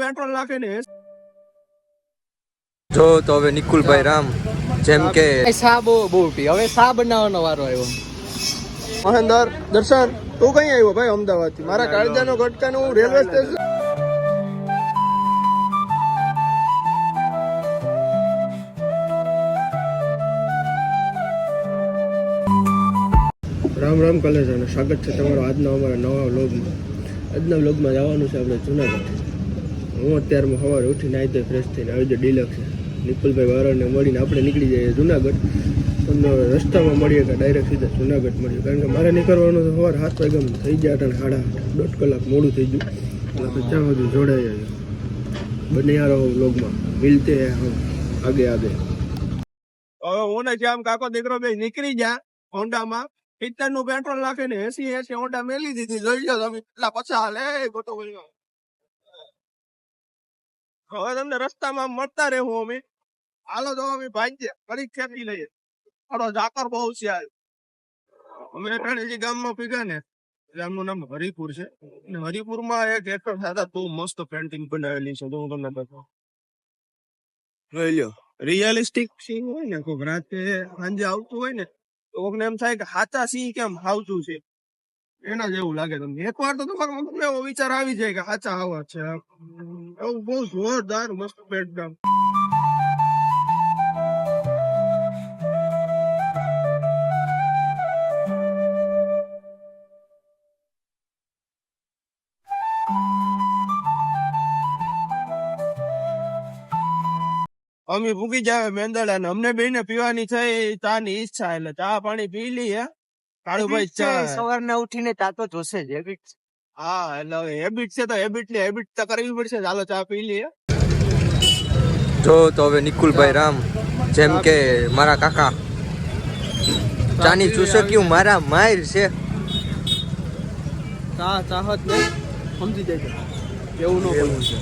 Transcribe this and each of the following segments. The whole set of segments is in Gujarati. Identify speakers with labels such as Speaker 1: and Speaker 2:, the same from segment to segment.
Speaker 1: પેટ્રોલ નાખે ને
Speaker 2: જો તો હવે નિકુલભાઈ રામ જેમ કે
Speaker 3: સા બહુ બહુ પી હવે સા બનાવવાનો વારો આવ્યો.
Speaker 1: મહેન્દર દર્શન તું કઈ આવ્યો ભાઈ અમદાવાદથી મારા કાળજાનો હું રેલવે સ્ટેશન રામ રામ કલેજ અને સ્વાગત છે તમારો આજના અમારા નવા વ્લોગમાં. આજના વ્લોગમાં જવાનું છે આપણે જુનાગઢ હું અત્યારમાં સવારે ઉઠીને આવી તો ફ્રેશ થઈને આવી જાય ડિલક્સ નિકુલભાઈ વારાને મળીને આપણે નીકળી જઈએ જુનાગઢ. તમને રસ્તામાં મળીએ કે ડાયરેક્ટ સીધા જુનાગઢ મળીએ. કારણ કે મારે નીકળવાનું સવાર સાત વાગ્યામાં. થઈ ગયા અટાણે સાડા દોઢ કલાક મોડું થઈ ગયું. એટલે તો ત્યાં સુધી જોડાઈ બને યાર વ્લોગમાં મિલતે હૈ હમ. આગે આગે. હું ને શ્યામ કાકો દીકરો બે નીકળી ગયા હોન્ડામાં. પિત્તરનું પેટ્રોલ નાખીને એસી એસી હોન્ડા મેલી દીધી. જોઈ લો તમે. એટલા પછા હાલે ગોટો બોલ્યો હવે તમને રસ્તામાં મળતા રહેવું અમે. હાલો તો અમે ભાગ્ય ફરી ખેતી લઈએ. થોડો ઝાકર બહુ છે અમે અટાણીજી ગામમાં પીગા ને ગામનું નામ હરિપુર છે. અને હરિપુરમાં એક એક્ટર સાથે બહુ મસ્ત પેન્ટિંગ બનાવેલી છે. હું તમને બતાવું. જોઈ રિયલિસ્ટિક સીન હોય ને, કોઈક રાતે સાંજે આવતું હોય ને, તો કોકને એમ થાય કે સાચા સિંહ કેમ આવતું છે. એના જેવું લાગે તમને. એકવાર તો તમારા મગજમાં એવો વિચાર આવી જાય કે સાચા આવા છે એવું બહુ જોરદાર મસ્ત પેન્ટ અમે ભૂગી જાવે મેંદડા ને અમને બેને પીવાની છે ચા ની ઈચ્છા એટલે ચા પાણી પી લઈએ. કાળુભાઈ ચા
Speaker 3: સવારના ઉઠીને તા તો જોશે જ હેબિટ
Speaker 1: હા એટલે હેબિટ છે તો હેબિટની હેબિટ તો કરવી પડશે. ચાલો ચા પી લઈએ.
Speaker 2: જો તો હવે નિકુલભાઈ રામ જેમ કે મારા કાકા. ચાની ચૂસક્યું મારા માયર છે.
Speaker 1: ચા ચાહત ને સમજી જાય એવું નો
Speaker 2: બોલવું છે.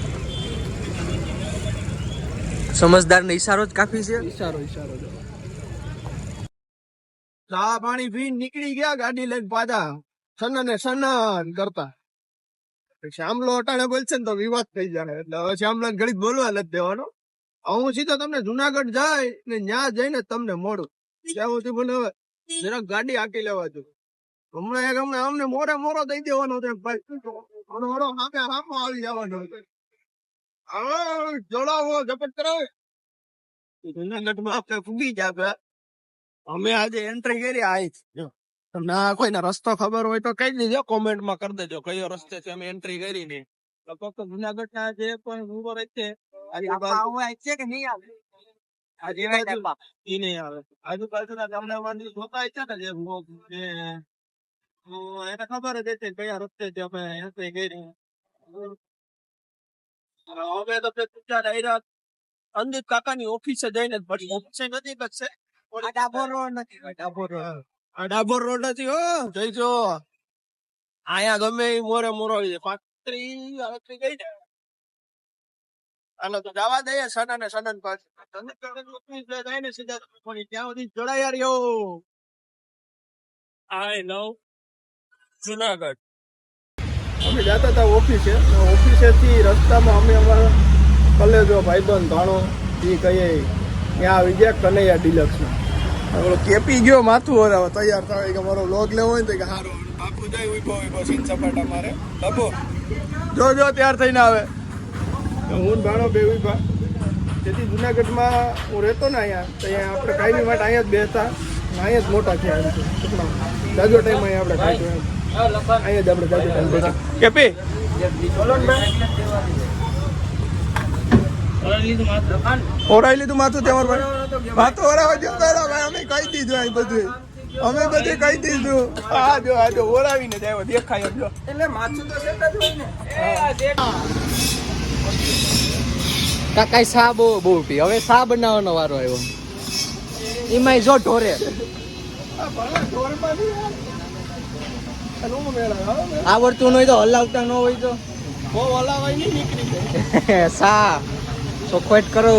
Speaker 2: સમજદાર ને ઈશારો જ કાફી છે?
Speaker 1: ઈશારો ઈશારો ચા પાણી પી નીકળી ગયા ગાડી લઈને પાછા સનન સનન કરતા. શ્યામલો અટાણે બોલશે ને તો વિવાદ થઈ જાય. એટલે હવે શ્યામલો ઘડી બોલવા નથી દેવાનો. હું સીધો તમને જુનાગઢ જાય ને ત્યાં જઈને તમને મોડું. ત્યાં સુધી બોલે હવે જરાક ગાડી હાકી લેવા જો હમણાં એક હમણાં અમને મોરે મોરો દઈ દેવાનો છે મોરો સામે સામો આવી જવાનો જોડાવો ઝપટ કરાવે જુનાગઢમાં આપણે ફૂગી જાય અમે આજે એન્ટ્રી કરી આઈ જો. તમને આ કોઈને રસ્તો ખબર હોય તો કહી દેજો કોમેન્ટમાં કરી દેજો કયો રસ્તે છે અમે એન્ટ્રી કરી ને. લગભગ તો જુનાગઢ ના જે પણ ઊભો છે આજે
Speaker 3: કે નહીં આવે?
Speaker 1: આજુબાજુના ગામડામાંથી જોતા છે ને જે લોકો જે અ, એને ખબર જ હતી કયા રસ્તે છે અમે એન્ટ્રી કરી. અમે તો અંદિત કાકાની ઓફિસે જઈને પછી ઓફિસે નથી છે.
Speaker 3: આ ડાબો રોડ નથી આ ડાબો રોડ.
Speaker 1: આ ડાબર રોડ નથી હો. જઈજો આયા ગમે મોરે મોરો આવી જાય ગઈ ને. તો જવા દઈએ સનન ને સનન પાછી. જાય ને સીધા તમે ત્યાં સુધી જોડાયા રહ્યો. I love Junagadh. અમે જતા હતા ઓફિસે. ઓફિસેથી રસ્તામાં અમે અમારા કલેજો ભાઈબંધ ભાણો એ કહીએ. ત્યાં આવી ગયા કનૈયા ડિલક્સમાં ઓલો કેપી ગયો માથું ઓરાવા, તૈયાર થાય કે મારો લોગ લેવો હોય ને તો કે સારો બાપુ જાય ઊભો ઊભો, સીન સપાટા મારે. બાપુ, જો જો, તૈયાર થઈને આવે. હું ભાણો બે ઊભા. જેથી જુનાગઢમાં હું રહેતો ને અહીંયા, તો અહીંયા આપણે કાયમી માટે અહીંયા જ બેસતા. અહીંયા જ મોટા થયા એમ જાજો ટાઈમ અહીંયા આપણે અહીંયા જ આપણે ટાઈમ બેઠા. કેપી? ઓરાઈ લીધું માથું તમારું ભાઈ? માથું ઓરાવા જો તારા ભાઈ અમે કહી દીધું અહીં બધું. અમે બધું કહી દીધું. આ જો આ જો ઓરાવીને જાય દેખાય એમ જો. એટલે માથું તો સેટ જ હોય ને.
Speaker 3: કાકા સા બહુ બહુ પી. હવે સા બનાવવાનો વારો આવ્યો. એમાંય જો ઢોરે. આવડતું ન હોય. તો હલાવતા ન હોય તો.
Speaker 1: બહુ હલાવાય નહીં નીકળી જાય.
Speaker 3: સા ચોખવટ કરો.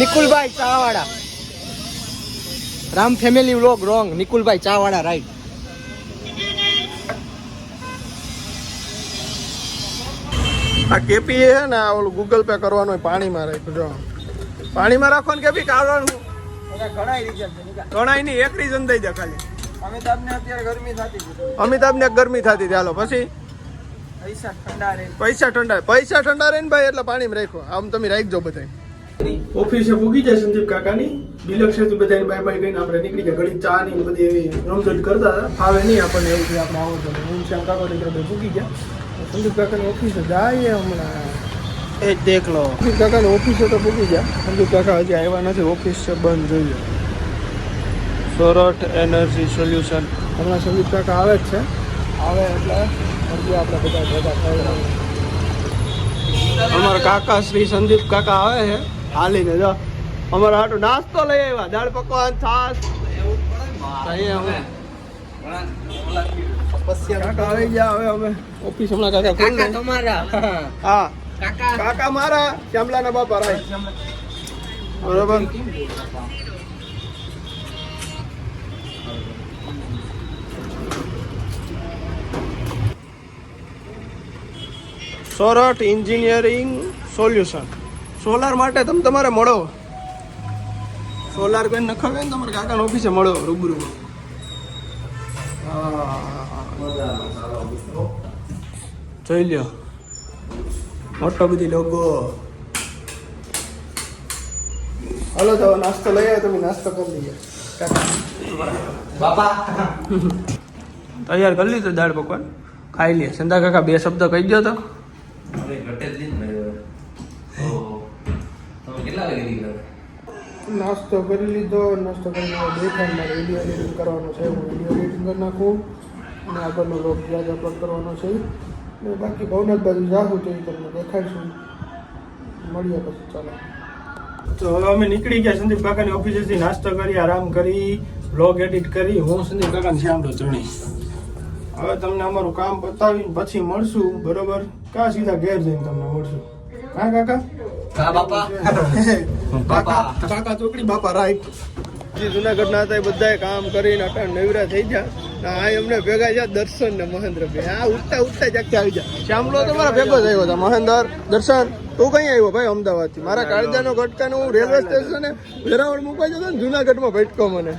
Speaker 3: Nikulbhai Chavda Ram family vlog wrong Nikulbhai ચા વાળા રાઈટ
Speaker 1: આ કેપી છે ને ઓલું ગૂગલ પે કરવાનું પાણીમાં રાખ્યું, જો. પાણીમાં રાખો ને કેપી કાઢવાનું ઘણાય નહીં એક રીઝન દઈ દે ખાલી.
Speaker 2: અમિતાભને અત્યારે ગરમી થતી હતી
Speaker 1: અમિતાભ ને ગરમી થતી ચાલો પછી?
Speaker 2: પૈસા ઠંડા રહે.
Speaker 1: પૈસા ઠંડા પૈસા ઠંડા રહે ને ભાઈ એટલે પાણીમાં રાખો આમ તમે રાખજો બધા ઓફિસે ભૂગી જાય સંદીપ કાકાની. ડિલક્ષેથી બધાને બાય બાય કહીને આપણે નીકળી ગયા. ઘડી ચા ની બધી એવી રમઝટ કરતા હતા. ફાવે નહીં આપણને એવું છે આપણે આવો તો. હું શ્યામ કાકા નીકળે ભાઈ ગયા. સંદીપ કાકાની ઓફિસે જાય હમણાં. એ જ દેખ લો. કાકાની ઓફિસે તો પૂગી ગયા. સંદીપ કાકા હજી આવ્યા નથી. ઓફિસ છે બંધ જોઈએ સોરઠ એનર્જી સોલ્યુશન. હમણાં સંદીપ કાકા આવે જ છે. આવે એટલે હજી આપણે બધા ભેગા થયેલા અમારા કાકા શ્રી સંદીપ કાકા આવે છે. હાલીને જો. અમારા આટો નાસ્તો લઈ આવ્યા. દાળ પકવાન છાસ અહીંયા અમે. કાકા આવી ગયા. હવે અમે. ઓફિસ હમણાં કાકા ખોલી
Speaker 3: તમારા.
Speaker 1: હા.
Speaker 3: કાકા.
Speaker 1: મારા, શ્યામલાના બાપા રાય બરોબર? Sorath engineering solution. સોલાર માટે તમે તમારે મળો. સોલાર કોઈ નખાવે ને તમારે કાકાના ઓફિસે મળો રૂબરૂ. જોઈ લ્યો. મોટો બધી લોકો. હાલો તો નાસ્તો લઈ આવ્યો તમે નાસ્તો કરી લઈએ
Speaker 3: બાપા.
Speaker 1: તૈયાર કરી લીધું દાળ પકવાન? ખાઈ લઈએ સંધા કાકા બે શબ્દ કહી દો તો. નાસ્તો કરી લીધો નાસ્તો કરીને દેખાય મારે વીડિયો એડિટિંગ કરવાનો છે. હું વીડિયો એડિટિંગ કરી નાખું. અને આગળનો લોક જ્યાં અપલોડ કરવાનો છે. ને બાકી ભવનાથ બાજુ જાઉં તો એ તમને દેખાડશું. મળીએ પછી ચાલો. તો હવે અમે નીકળી ગયા સંદીપ કાકાની ઓફિસેથી નાસ્તો કરી આરામ કરી બ્લોગ એડિટ કરી. હું સંદીપ કાકાને શ્યામલો ચણી હવે તમને અમારું કામ પતાવી પછી મળશું બરોબર? કા સીધા ઘેર જઈને તમને મળશું? હા કાકા?
Speaker 3: હા બાપા.
Speaker 1: કાકા કાકા ચોકડી બાપા રાઈટ જે જુનાગઢના હતા એ બધાએ કામ કરીને અટાણ નવરા થઈ ગયા. આ એમને ભેગા છે દર્શન ને મહેન્દ્ર ભાઈ આ ઉઠતા ઉઠતા જાગતા આવી જાય શ્યામલો તો મારા ભેગો જ આવ્યો હતો મહેન્દ્ર દર્શન. તું કઈ આવ્યો ભાઈ અમદાવાદથી મારા કાળજાનો ગટકાનો હું રેલવે સ્ટેશને વેરાવળ મૂકવા જતો ને જુનાગઢમાં ભટકો મને.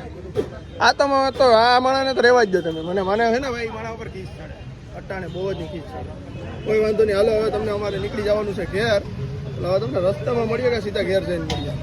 Speaker 1: આ તો તો આ માણાને તો રહેવા જ દો તમે. મને મને છે ને ભાઈ મારા ઉપર ખીચ ચડે. અટાણે બહુ જ ખીચ ચડે. કોઈ વાંધો નહીં. હાલો હવે તમને અમારે નીકળી જવાનું છે ઘેર. એટલે હવે તમને રસ્તામાં મળીએ કે સીધા ઘેર જઈને મળીએ?